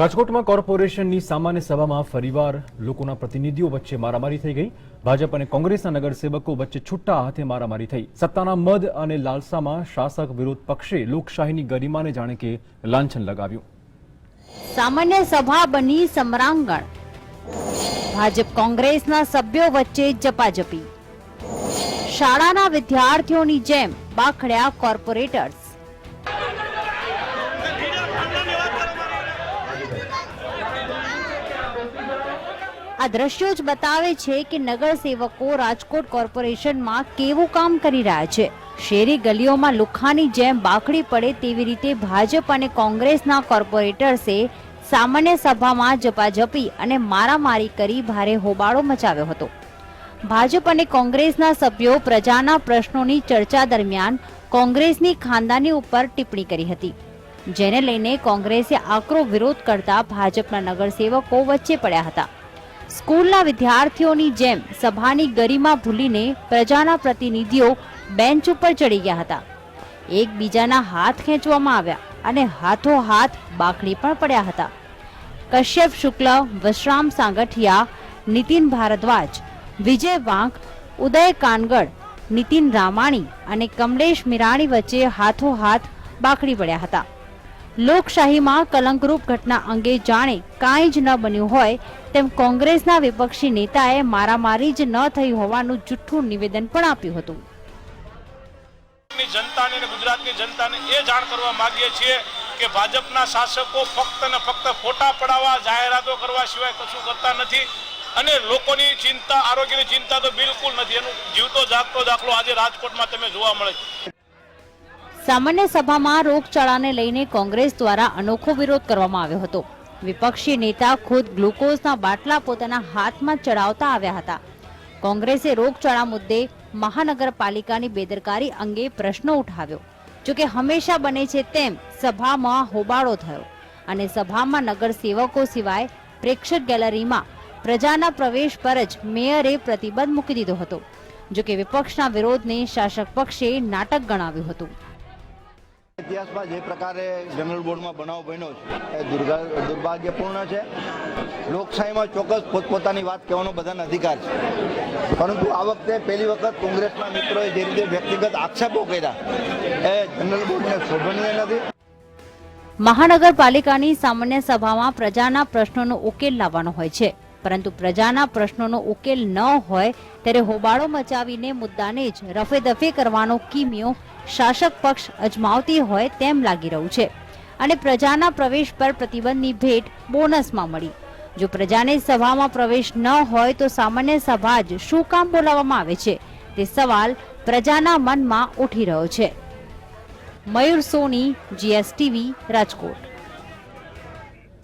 રાજકોટમાં કોર્પોરેશનની સામાન્ય સભામાં ફરીવાર લોકોના પ્રતિનિધિઓ વચ્ચે મારામારી થઈ ગઈ. ભાજપ અને કોંગ્રેસના નગરસેવકો વચ્ચે છૂટા હાથે મારામારી થઈ. સત્તાના મદ અને લાલસામાં શાસક વિરોધ પક્ષે લોકશાહીની ગરિમાને જાણે કે લાંછન લગાવ્યું. સામાન્ય સભા બની સમરાંગણ. ભાજપ કોંગ્રેસના સભ્યો વચ્ચે જપાજપી શાળાના વિદ્યાર્થીઓની જેમ બાખડ્યા કોર્પોરેટર્સ. આ દ્રશ્યો જ બતાવે છે કે નગરસેવકો રાજકોટ કોર્પોરેશનમાં કેવું કામ કરી રહ્યા છે. શેરી ગલીઓમાં લુખાની જેમ બાખડી પડે તેવી રીતે ભાજપ અને કોંગ્રેસના કોર્પોરેટર્સે સામાન્ય સભામાં ઝપાઝપી અને મારામારી કરી ભારે હોબાળો મચાવ્યો હતો. ભાજપ અને કોંગ્રેસના સભ્યો પ્રજાના પ્રશ્નોની ચર્ચા દરમિયાન કોંગ્રેસની ખાનદાની ઉપર ટિપ્પણી કરી હતી. જેને લઈને કોંગ્રેસે આકરો વિરોધ કરતા ભાજપના નગરસેવકો વચ્ચે પડ્યા હતા. સ્કૂલના વિદ્યાર્થીઓની જેમ સભાની ગરિમા ભૂલીને પ્રજાના પ્રતિનિધિઓ બેન્ચ ઉપર ચડી ગયા હતા. એકબીજાના હાથ ખેંચવામાં આવ્યા અને હાથો હાથ બાકડી પણ પડ્યા હતા. કશ્યપ શુક્લ, વશરામ સાંગઠિયા, નીતિન ભારદ્વાજ, વિજય વાંક, ઉદય કાનગડ, નીતિન રામાણી અને કમલેશ મિરાણી વચ્ચે હાથો હાથ બાખડી પડ્યા હતા. લોકશાહીમાં કલંકરૂપ ઘટના અંગે જાણે કાંઈ જ ન બન્યું હોય તેમ કોંગ્રેસના વિપક્ષી નેતાએ મારામારી જ ન થઈ હોવાનું જુઠ્ઠું નિવેદન પણ આપ્યું હતું. જનતાને ગુજરાતની જનતાને એ જાણ કરવા માંગીએ છીએ કે ભાજપના શાસકો ફક્ત ને ફક્ત ફોટા પડાવવા, જાહેરાતો કરવા સિવાય કશું કરતા નથી અને લોકોની ચિંતા, આરોગ્યની ચિંતા તો બિલકુલ નથી. એનું જીવતો જાગતો દાખલો આજે રાજકોટમાં તમે જોવા મળે છે. સામાન્ય સભામાં રોગચાળાને લઈને કોંગ્રેસ દ્વારા અનોખો વિરોધ કરવામાં આવ્યો હતો. વિપક્ષી નેતા ખુદ ગ્લુકોઝના બાટલા પોતાના હાથમાં ચડાવતા આવ્યા હતા. કોંગ્રેસે રોગચાળા મુદ્દે મહાનગરપાલિકાની બેદરકારી અંગે પ્રશ્નો ઉઠાવ્યો. જોકે હંમેશા બને છે તેમ સભામાં હોબાળો થયો અને સભામાં નગરસેવકો સિવાય પ્રેક્ષક ગેલેરીમાં પ્રજાના પ્રવેશ પર જ મેયરે પ્રતિબંધ મૂકી દીધો હતો. જોકે વિપક્ષના વિરોધને શાસક પક્ષે નાટક ગણાવ્યું હતું. ઇતિહાસમાં જે પ્રકારે જનરલ બોર્ડમાં બનાવ બન્યો છે, એ દુર્ભાગ્યપૂર્ણ છે. લોકશાહીમાં ચોક્કસ પોતપોતાની વાત કહેવાનો બધાને અધિકાર છે. પરંતુ આ વખતે પહેલી વખત કોંગ્રેસના મિત્રોએ જે રીતે વ્યક્તિગત આક્ષેપો કર્યા, એ જનરલ બોર્ડને શોભનીય નથી. મહાનગરપાલિકાની સામાન્ય સભામાં પ્રજાના પ્રશ્નોનો ઉકેલ લાવવાનો હોય છે. પરંતુ પ્રજાના પ્રશ્નોનો ઉકેલ ન હોય, ત્યારે હોબાળો મચાવીને મુદ્દાને જ રફેદફે કરવાનો કીમિયો શાસક પક્ષ અજમાવતી હોય તેમ લાગી રહ્યું છે. અને પ્રજાના પ્રવેશ પર પ્રતિબંધની ભેટ બોનસમાં મળી. જો પ્રજાને સભામાં પ્રવેશ ન હોય તો સામાન્ય સભા જ શું કામ બોલાવવામાં આવે છે? તે સવાલ પ્રજાના મનમાં ઉઠી રહ્યો છે. મયુર સોની, જીએસટીવી, રાજકોટ.